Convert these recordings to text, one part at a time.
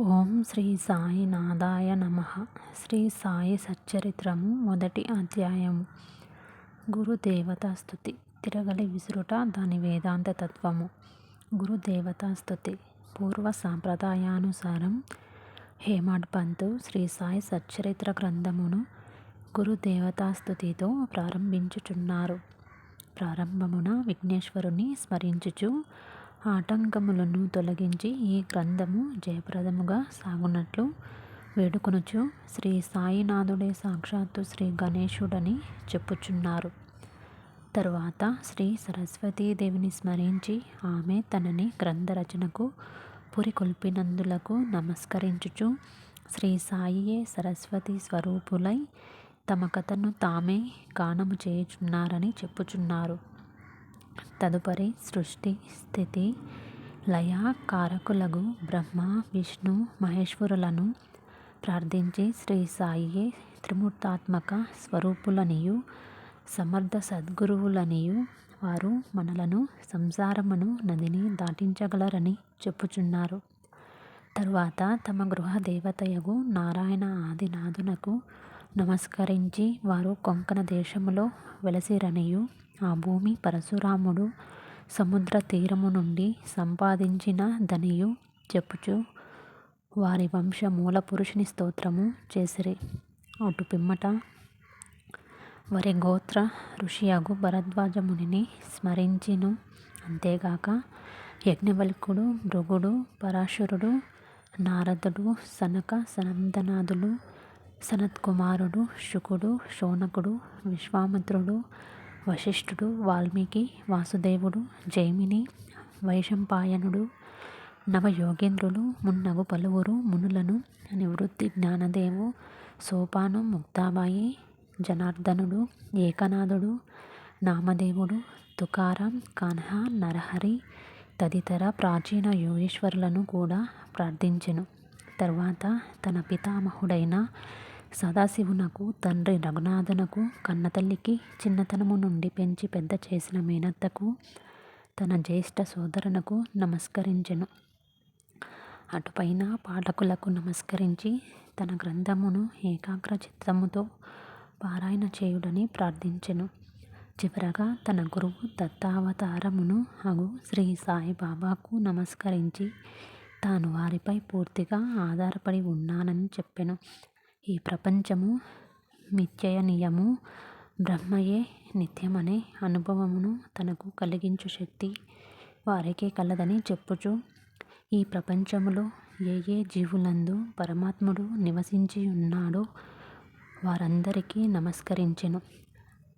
ఓం శ్రీ సాయి నాదాయ నమ. శ్రీ సాయి సచ్చరిత్రము మొదటి అధ్యాయము. గురుదేవతా స్థుతి. తిరగలి విసురుట దాని వేదాంత తత్వము. గురుదేవతా స్థుతి. పూర్వ సాంప్రదాయానుసారం హేమాడ్ పంతు శ్రీ సాయి సచ్చరిత్ర గ్రంథమును గురుదేవతా స్థుతితో ప్రారంభించుచున్నారు. ప్రారంభమున విఘ్నేశ్వరుని స్మరించుచు ఆటంకములను తొలగించి ఈ గ్రంథము జయప్రదముగా సాగునట్లు వేడుకొనుచు శ్రీ సాయినాథుడే సాక్షాత్తు శ్రీ గణేశుడని చెప్పుచున్నారు. తరువాత శ్రీ సరస్వతీదేవిని స్మరించి ఆమె తనని గ్రంథరచనకు పురికొల్పినందులకు నమస్కరించుచు శ్రీ సాయియే సరస్వతి స్వరూపులై తమ కథను తామే గానము చేయుచున్నారని చెప్పుచున్నారు. తదుపరి సృష్టి స్థితి లయ కారకులగు బ్రహ్మ విష్ణు మహేశ్వరులను ప్రార్థించి శ్రీ సాయియే త్రిమూర్తాత్మక స్వరూపులనియు సమర్థ సద్గురువులనియు వారు మనలను సంసారమును నదిని దాటించగలరని చెప్పుచున్నారు. తరువాత తమ గృహ దేవతయగు నారాయణ ఆదినాథునకు నమస్కరించి వారు కొంకణ దేశములో వెలసిరనియు ఆ భూమి పరశురాముడు సముద్ర తీరము నుండి సంపాదించిన ధనియు చెప్పుచు వారి వంశ మూల పురుషుని స్తోత్రము చేసిరి. అటు పిమ్మట వరి గోత్ర ఋషియగు భరద్వాజమునిని స్మరించిను. అంతేగాక యజ్ఞవల్కుడు భృగుడు పరాశరుడు నారదుడు సనక సనందనాథులు సనత్కుమారుడు శుకుడు శోనకుడు విశ్వామిత్రుడు వశిష్ఠుడు వాల్మీకి వాసుదేవుడు జైమిని వైశంపాయనుడు నవయోగేంద్రులు మున్నగు పలువురు మునులను నివృత్తి జ్ఞానదేవు సోపానం ముక్తాబాయి జనార్దనుడు ఏకనాథుడు నామదేవుడు తుకారాం కాన్హా నరహరి తదితర ప్రాచీన యోగేశ్వరులను కూడా ప్రార్థించెను. తర్వాత తన పితామహుడైన సదాశివునకు తండ్రి రఘునాథనకు కన్నతల్లికి చిన్నతనము నుండి పెంచి పెద్ద చేసిన మేనత్తకు తన జ్యేష్ఠ సోదరునకు నమస్కరించెను. అటుపైన పాఠకులకు నమస్కరించి తన గ్రంథమును ఏకాగ్ర చిత్తముతో పారాయణ చేయుడని ప్రార్థించెను. చివరగా తన గురువు దత్తావతారమును అగు శ్రీ సాయిబాబాకు నమస్కరించి తాను వారిపై పూర్తిగా ఆధారపడి ఉన్నానని చెప్పెను. ఈ ప్రపంచము మిథ్యయనీయము బ్రహ్మయే నిత్యమనే అనుభవమును తనకు కలిగించు శక్తి వారికే కలదని చెప్పుచు ఈ ప్రపంచములో ఏ ఏ జీవులందు పరమాత్ముడు నివసించి ఉన్నాడో వారందరికీ నమస్కరించెను.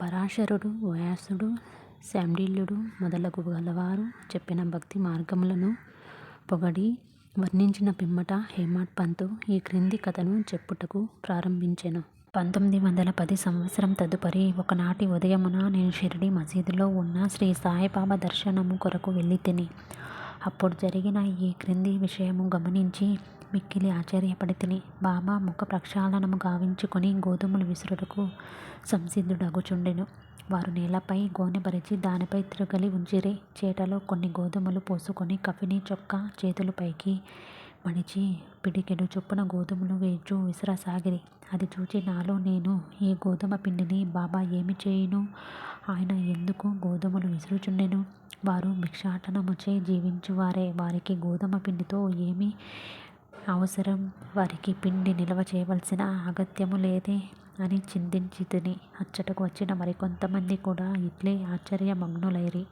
పరాశరుడు వ్యాసుడు శాండిల్యుడు మొదలగు గలవారు చెప్పిన భక్తి మార్గములను పొగడి వర్ణించిన పిమ్మట హేమాడ్ పంతు ఈ క్రింది కథను చెప్పుటకు ప్రారంభించెను. పంతొమ్మిది వందల పది సంవత్సరం తదుపరి ఒకనాటి ఉదయమున నేను షిరిడి మసీదులో ఉన్న శ్రీ సాయిబాబా దర్శనము కొరకు వెళ్ళి తిని అప్పుడు జరిగిన ఈ క్రింది విషయము గమనించి మిక్కిలి ఆశ్చర్యపడి తిని బాబా ముఖ ప్రక్షాళనము గావించుకొని గోధుమలు విసురుటకు సంసిద్ధుడగుచుండెను. వారు నేలపై గోనెపరిచి దానిపై తిరగలి ఉంచిరి. చేటలో కొన్ని గోధుమలు పోసుకొని కఫిని చొక్కా చేతులు పైకి మడిచి పిడికెడు చొప్పున గోధుమలు వేచు విసరసాగిరి. అది చూచి నాలో నేను ఈ గోధుమ పిండిని బాబా ఏమి చేయును? ఆయన ఎందుకు గోధుమలు విసురుచుండెను? వారు భిక్షాటనముచే జీవించువారే. వారికి గోధుమ పిండితో ఏమి అవసరం. వారికి పిండి నిల్వ చేయవలసిన అగత్యము లేదే అని చింతించి తిని అచ్చటకు వచ్చిన మరికొంతమంది కూడా ఇట్లే ఆశ్చర్యమగ్నులైరి.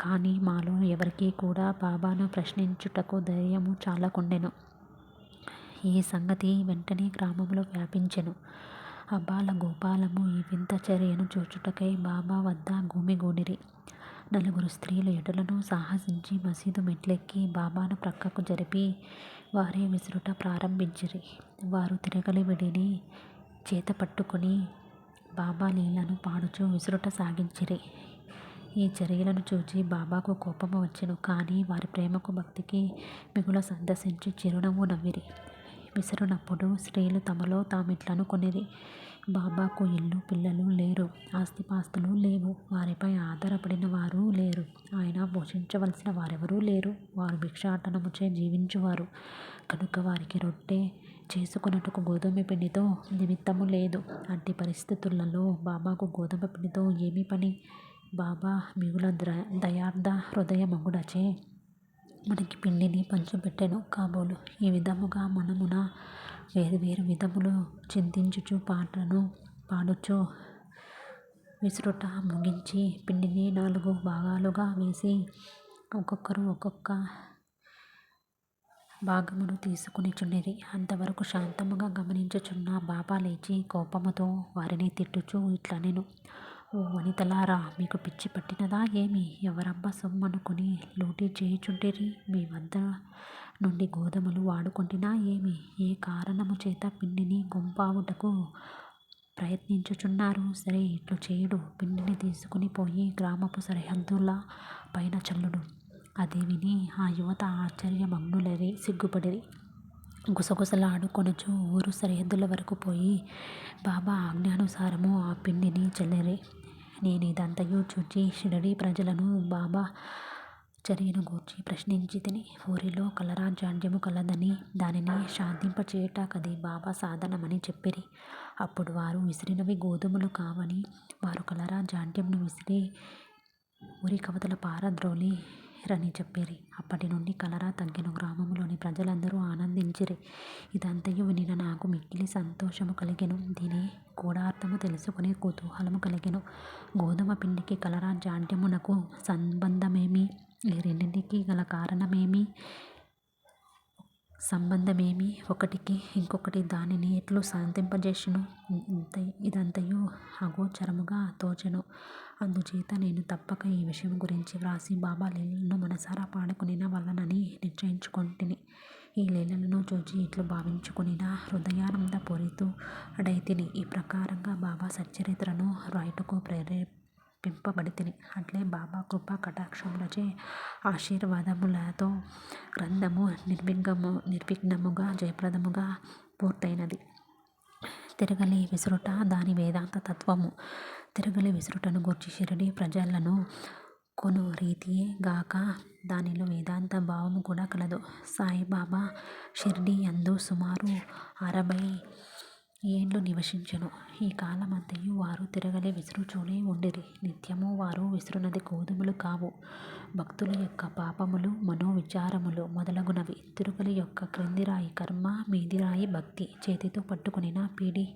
కానీ మాలో ఎవరికీ కూడా బాబాను ప్రశ్నించుటకు ధైర్యము చాలకుండెను. ఈ సంగతి వెంటనే గ్రామంలో వ్యాపించెను. అబాల గోపాలము ఈ వింత చర్యను చూచుటకై బాబా వద్ద గుమిగూడిరి. నలుగురు స్త్రీలు ఎటులను సాహసించి మసీదు మెట్లెక్కి బాబాను ప్రక్కకు జరిపి వారే విసురుట ప్రారంభించిరి. వారు తిరగలి విడిని చేత పట్టుకొని బాబా లీలను పాడుచూ విసురుట సాగించిరి. ఈ చర్యలను చూచి బాబాకు కోపము వచ్చెను. కానీ వారి ప్రేమకు భక్తికి మిగుల సందర్శించి చిరునవ్వు నవ్విరి. విసురునప్పుడు స్త్రీలు తమలో తామిట్లనుకొనిరి బాబాకు ఇల్లు పిల్లలు లేరు ఆస్తిపాస్తులు లేవు. వారిపై ఆధారపడిన వారు లేరు. ఆయన పోషించవలసిన వారెవరూ లేరు. వారు భిక్షాటనముచే జీవించువారు. కనుక వారికి రొట్టె చేసుకొనుటకు గోధుమ పిండితో నిమిత్తము లేదు. అట్టి పరిస్థితులలో బాబాకు గోధుమ పిండితో ఏమి పని? బాబా మిగుల దయార్థ హృదయమగుడచే మనకి పిండిని పంచిపెట్టెను కాబోలు. ఈ విధముగా మనమున వేరు వేరు విధములు చింతించుచు పాటను పాడుచు. విసురుట ముగించి పిండిని నాలుగు భాగాలుగా వేసి ఒక్కొక్కరు ఒక్కొక్క భాగమును తీసుకునిచుండిరి అంతవరకు శాంతముగా గమనించుచున్న బాబా లేచి కోపముతో వారిని తిట్టుచూ నేను ఓ వనితలారా మీకు పిచ్చి పట్టినదా ఏమి? ఎవరబ్బా సొమ్మనుకుని లూటీ చేయుచుంటిరి మీ వద్ద నుండి గోధుమలు వాడుకుంటున్నా ఏమి? ఏ కారణము చేత పిండిని గుంపావుటకు ప్రయత్నించుచున్నారు? సరే ఇట్లు చేయుడు. పిండిని తీసుకుని పోయి గ్రామపు సరిహద్దుల పైన చల్లుడు. అది విని ఆ యువత ఆశ్చర్యమగ్నులరి సిగ్గుపడిరి గుసగుసలాడుకొనుచు ఊరు సరిహద్దుల వరకు పోయి బాబా ఆజ్ఞానుసారము ఆ పిండిని చల్లిరి. నేను ఇదంతయు చూచి షిరడి ప్రజలను బాబా చర్యను గూర్చి ప్రశ్నించి తిని ఊరిలో కలరాజాడ్యము కలదని దానిని శాంతింపచేయుటకది బాబా సాధనమని చెప్పిరి. అప్పుడు వారు విసిరినవి గోధుమలు కావని వారు కలరాజాడ్యంను విసిరి ఊరి కవతల పారద్రోలి రని చెప్పిరి. అప్పటి నుండి కలరా తగ్గిన గ్రామంలోని ప్రజలందరూ ఆనందించిరి. ఇదంతయు వినిన నాకు మిక్కిలి సంతోషము కలిగెను. దీని కూడార్థము తెలుసుకుని కుతూహలము కలిగెను. గోధుమ పిండికి కలరా జాడ్యమునకు సంబంధమేమి? ఈ రెండింటికి గల కారణమేమి? సంబంధమేమి? ఒకటికి ఇంకొకటి దానిని ఎట్లు శాంతింపజేసును ఇదంతయు అగోచరముగా తోచెను. అందుచేత నేను తప్పక ఈ విషయం గురించి వ్రాసి బాబా లీలలను మనసారా పాడుకునిన వలనని నిశ్చయించుకొంటిని. ఈ లీలలను చూచి ఇట్లు భావించుకునిన హృదయానంద పూరితుడైతిని ఈ ప్రకారంగా బాబా సచ్చరిత్రను రాయుటకు ప్రేరే పింపబడితిని. అట్లే బాబా కృపా కటాక్షములచే ఆశీర్వాదములతో గ్రంథము నిర్విఘ్నము నిర్విఘ్నముగా జయప్రదముగా పూర్తయినది. తిరగలి విసురుట దాని వేదాంత తత్వము. తిరగలి విసురుటను గూర్చి షిరిడి ప్రజలను కొను రీతియే గాక దానిలో వేదాంత భావము కూడా కలదు. సాయిబాబా షిర్డీ అందు సుమారు అరవై ఏండ్లు నివసించెను. ఈ కాలమంతయు వారు తిరగలి విసురుచూనే ఉండిరి. నిత్యము వారు విసురునది గోధుమలు కావు. భక్తుల యొక్క పాపములు మనోవిచారములు మొదలగునవి. తిరుగలి యొక్క క్రిందిరాయి కర్మ మీదిరాయి భక్తి చేతితో పట్టుకునిన పీడి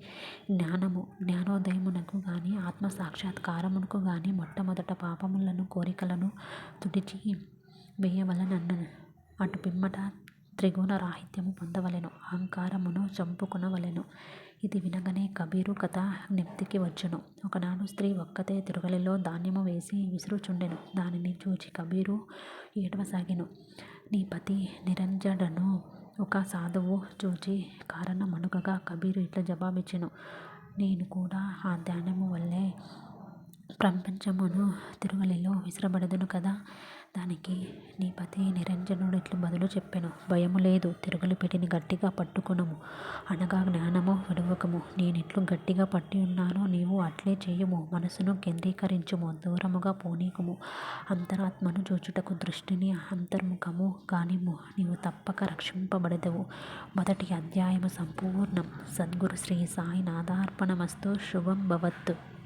జ్ఞానము జ్ఞానోదయమునకు గాని ఆత్మ సాక్షాత్కారమునకు గాని మొట్టమొదట పాపములను కోరికలను తుడిచి వేయవలనన్న అటు పిమ్మట త్రిగుణ రాహిత్యము పొందవలెను అహంకారమును చంపుకొనవలెను. ఇది వినగనే కబీరు కథ జ్ఞప్తికి వచ్చెను. ఒకనాడు స్త్రీ ఒక్కతే తిరుగలిలో ధాన్యము వేసి విసురుచుండెను. దానిని చూచి కబీరు ఏడవసాగెను. నీ పతి నిరంజడను ఒక సాధువు చూచి కారణమనుగగా కబీరు ఇట్లా జవాబిచ్చెను. నేను కూడా ఆ ధాన్యము వల్లే ప్రపంచమును తిరుగలిలో విసరబడదును కదా? దానికి నీ పతి నిరంజనుడు ఇట్లు బదులు చెప్పెను. భయము లేదు తిరుగులు పెట్టిని గట్టిగా పట్టుకొనుము. అనగా జ్ఞానము విడువకము. నేనిట్లు గట్టిగా పట్టి ఉన్నానో నీవు అట్లే చేయుము. మనసును కేంద్రీకరించుము దూరముగా పోనీకుము. అంతరాత్మను చూచుటకు దృష్టిని అంతర్ముఖము కానిము నీవు తప్పక రక్షింపబడదవు. మొదటి అధ్యాయము సంపూర్ణం. సద్గురు శ్రీ సాయి నాదార్పణమస్తు శుభం భవత్తు.